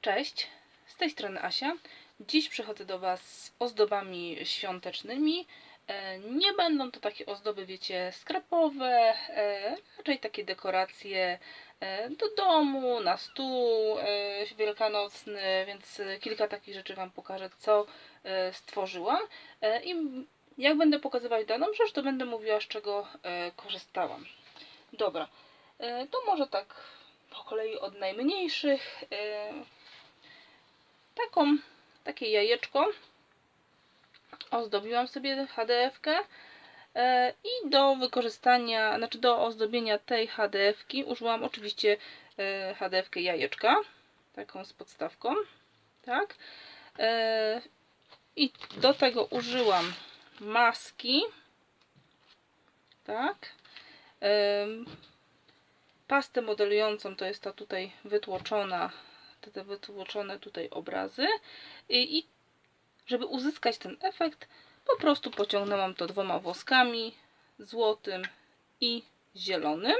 Cześć, z tej strony Asia. Dziś przychodzę do Was z ozdobami świątecznymi. E, Nie będą to takie ozdoby, wiecie, sklepowe, e, raczej takie dekoracje e, do domu, na stół wielkanocny, więc kilka takich rzeczy Wam pokażę, co stworzyłam. I jak będę pokazywać daną rzecz, to będę mówiła, z czego korzystałam. Dobra, to może tak po kolei od najmniejszych. Taką, takie jajeczko. Ozdobiłam sobie HDF-kę. E, I do wykorzystania, znaczy do ozdobienia tej HDF-ki użyłam oczywiście e, HDF-kę jajeczka. Taką z podstawką. Tak. E, I do tego użyłam maski. Tak. Pastę modelującą to jest ta tutaj wytłoczona, te, wytłoczone tutaj obrazy. I, I żeby uzyskać ten efekt, po prostu pociągnęłam to dwoma woskami, złotym i zielonym.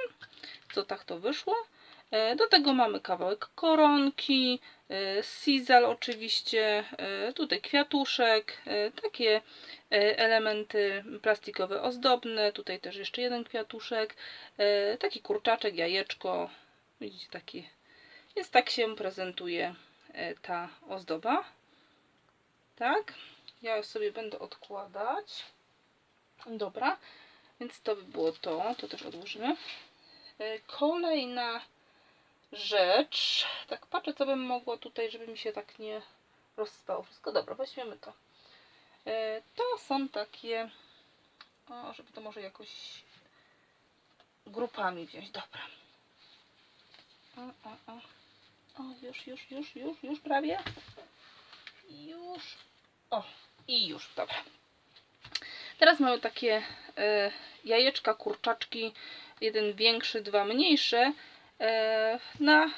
Co tak to wyszło. E, Do tego mamy kawałek koronki, e, sizal oczywiście, e, tutaj kwiatuszek, takie elementy plastikowe ozdobne, tutaj też jeszcze jeden kwiatuszek, taki kurczaczek, jajeczko, widzicie taki, więc tak się prezentuje e, ta ozdoba. Tak, ja sobie będę odkładać. Dobra, więc to by było to, to też odłożymy. E, Kolejna rzecz. Tak patrzę, co bym mogła tutaj, żeby mi się tak nie rozstało wszystko. Dobra, weźmiemy to. E, To są takie, o, żeby to może jakoś grupami wziąć. Dobra. O, o, o. O, już, już, już, już, już prawie. Już. O, i już, dobra. Teraz mamy takie e, jajeczka, kurczaczki, jeden większy, dwa mniejsze, e, na e,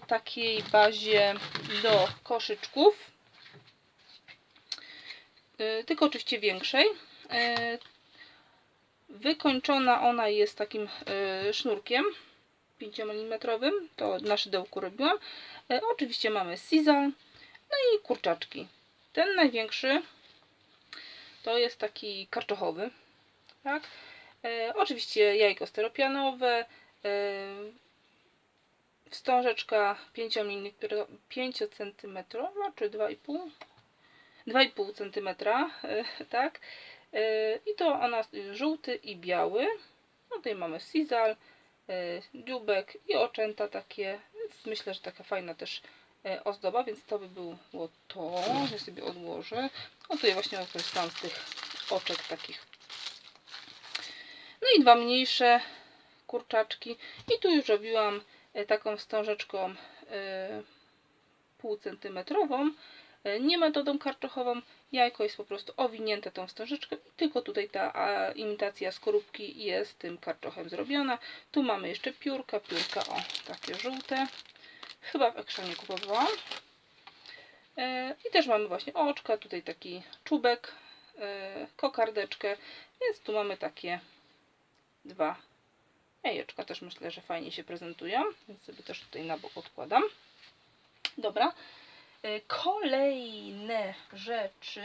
takiej bazie do koszyczków, tylko oczywiście większej. Wykończona ona jest takim sznurkiem 5 mm, to na szydełku robiłam. E, oczywiście mamy sizal, no i kurczaczki. Ten największy to jest taki karczochowy, tak? E, oczywiście jajko steropianowe, e, wstążeczka 5 mm, 5 cm czy 2,5 2,5 cm, tak? E, I to ona żółty i biały. No tutaj mamy sizal, e, dziubek i oczęta takie, więc myślę, że taka fajna też e, ozdoba, więc to by było to, że sobie odłożę. No tutaj właśnie korzystałam z tych oczek takich. No i dwa mniejsze kurczaczki i tu już robiłam e, taką wstążeczką pół centymetrową, nie metodą karczochową, jajko jest po prostu owinięte tą wstążeczką i tylko tutaj ta a, imitacja skorupki jest tym karczochem zrobiona. Tu mamy jeszcze piórka, piórka o takie żółte, chyba w ekranie kupowałam. E, I też mamy właśnie oczka, tutaj taki czubek, e, kokardeczkę, więc tu mamy takie dwa jajeczka. Też myślę, że fajnie się prezentują, więc sobie też tutaj na bok odkładam. Dobra. E, Kolejne rzeczy,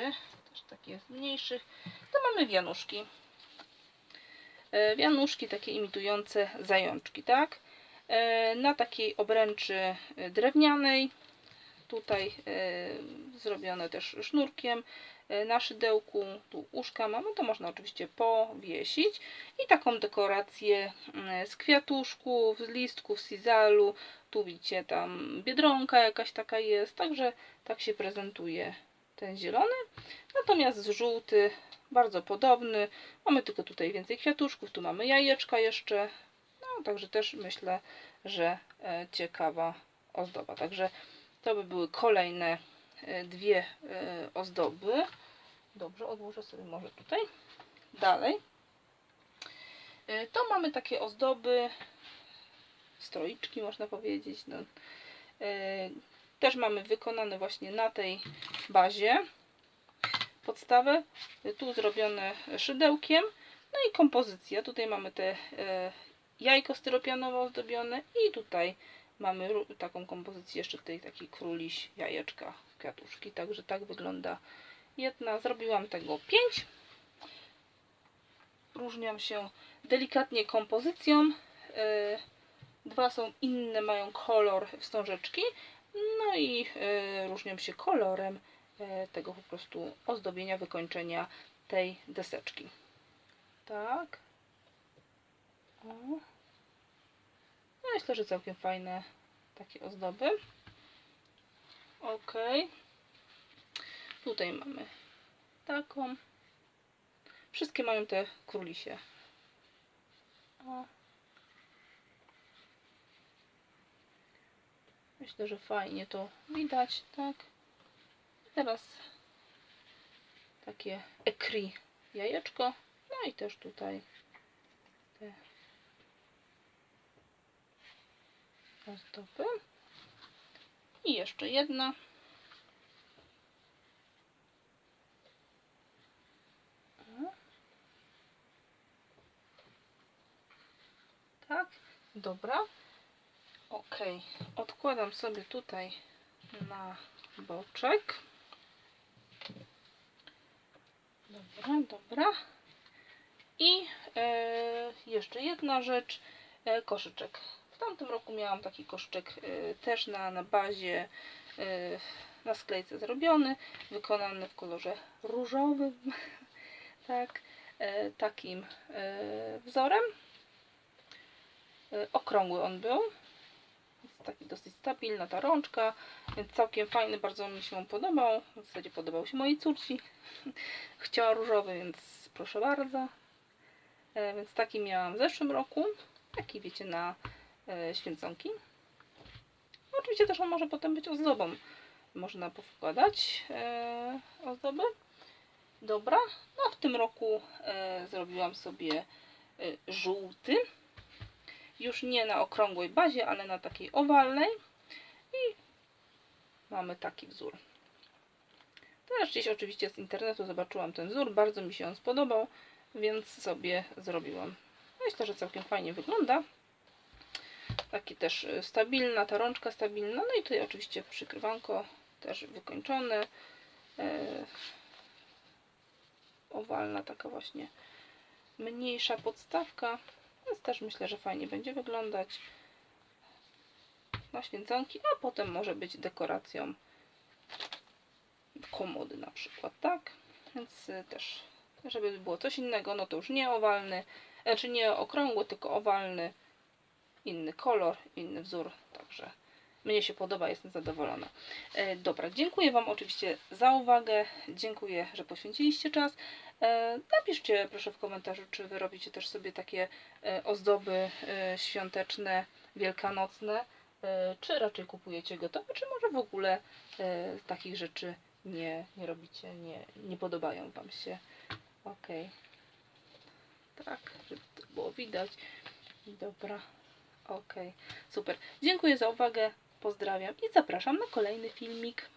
też takie z mniejszych, to mamy wianuszki. E, Wianuszki takie imitujące zajączki, tak? E, Na takiej obręczy drewnianej, tutaj e, zrobione też sznurkiem e, na szydełku, tu uszka mamy, to można oczywiście powiesić. I taką dekorację mm, z kwiatuszków, z listków, sizalu, tu widzicie tam biedronka jakaś taka jest, także tak się prezentuje ten zielony, natomiast żółty bardzo podobny, mamy tylko tutaj więcej kwiatuszków, tu mamy jajeczka jeszcze, no także też myślę, że e, ciekawa ozdoba, także to by były kolejne e, dwie e, ozdoby. Dobrze, odłożę sobie może tutaj. Dalej. E, To mamy takie ozdoby, stroiczki można powiedzieć. No. Też mamy wykonane właśnie na tej bazie podstawę. Tu zrobione szydełkiem. No i kompozycja. Tutaj mamy te jajko styropianowe ozdobione i tutaj mamy taką kompozycję jeszcze tej takiej króliś, jajeczka, kwiatuszki. Także tak wygląda jedna. Zrobiłam tego pięć. Różnią się delikatnie kompozycją. E, Dwa są inne, mają kolor wstążeczki. No i e, różnią się kolorem e, tego po prostu ozdobienia, wykończenia tej deseczki. Tak. O. No myślę, że całkiem fajne takie ozdoby. Ok. Tutaj mamy taką. Wszystkie mają te królisie. O. Myślę, że fajnie to widać, tak. Teraz takie ekri jajeczko. No i też tutaj te ozdoby. I jeszcze jedna. Tak, dobra. Ok, odkładam sobie tutaj na boczek. Dobra, dobra. I e, jeszcze jedna rzecz, e, koszyczek. Tamtym roku miałam taki koszyczek e, też na, na bazie, e, na sklejce zrobiony, wykonany w kolorze różowym, tak, e, takim wzorem. Okrągły on był. Jest taki dosyć stabilna ta rączka, więc całkiem fajny, bardzo mi się on podobał. W zasadzie podobał się mojej córci. Chciała różowy, więc proszę bardzo. E, więc taki miałam w zeszłym roku. Taki wiecie na święconki. No, Oczywiście też on może potem być ozdobą. Można powkładać e, ozdoby. Dobra. No w tym roku e, zrobiłam sobie e, żółty już nie na okrągłej bazie, ale na takiej owalnej i mamy taki wzór. Też gdzieś oczywiście z internetu zobaczyłam ten wzór, bardzo mi się on spodobał, więc sobie zrobiłam. Myślę, że całkiem fajnie wygląda. Taki też y, stabilna, ta rączka stabilna, no i tutaj oczywiście przykrywanko też wykończone. E, Owalna taka właśnie mniejsza podstawka. Więc też myślę, że fajnie będzie wyglądać na święconki, a potem może być dekoracją komody na przykład, tak? Więc y, też, żeby było coś innego, no to już nie owalny, znaczy nie okrągły, tylko owalny, inny kolor, inny wzór, także mnie się podoba, jestem zadowolona. E, dobra, dziękuję Wam oczywiście za uwagę, dziękuję, że poświęciliście czas. E, napiszcie proszę w komentarzu, czy Wy robicie też sobie takie e, ozdoby e, świąteczne, wielkanocne, e, czy raczej kupujecie gotowe, czy może w ogóle e, takich rzeczy nie, nie robicie, nie, nie podobają Wam się. Ok. Tak, żeby to było widać. Dobra. Ok, super. Dziękuję za uwagę, pozdrawiam i zapraszam na kolejny filmik.